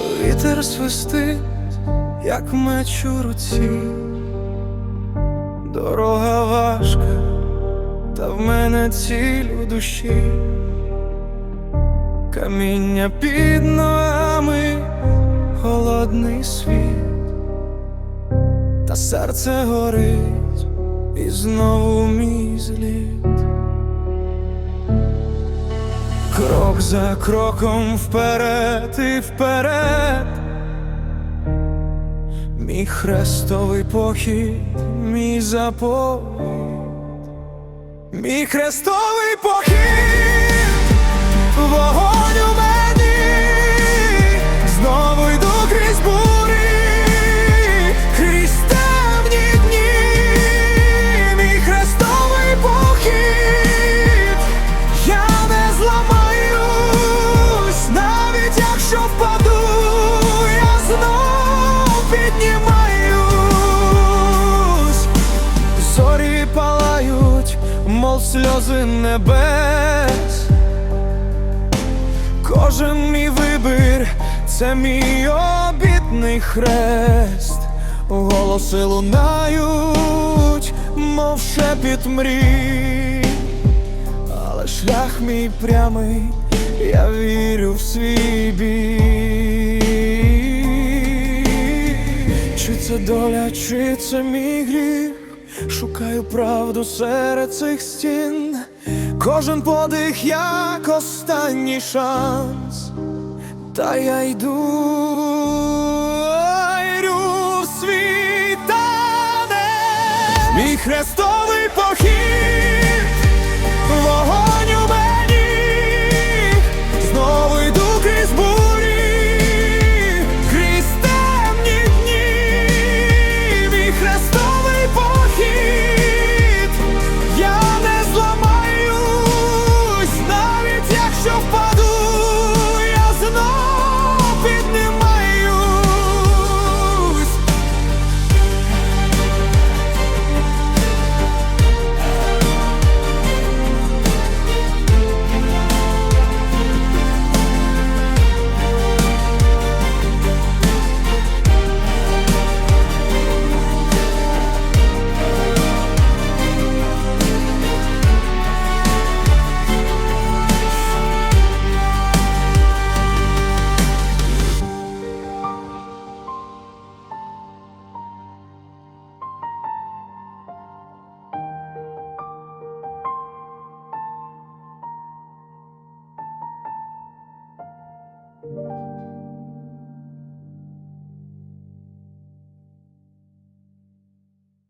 Вітер свистить, як меч у руці, дорога важка, та в мене ціль у душі, каміння під ногами, холодний світ, та серце горить, і знову мій зліт. Крок за кроком вперед і вперед, мій хрестовий похід, мій заповіт, мій хрестовий похід, вогонь сльози небес. Кожен мій вибір, це мій обітний хрест, голоси лунають, мов шепіт мрій. Але шлях мій прямий, я вірю в свій бій. Чи це доля, чи це мій гріх? шукаю правду серед цих стін, кожен подих як останній шанс, та я йду. Мій хрестовий похід. you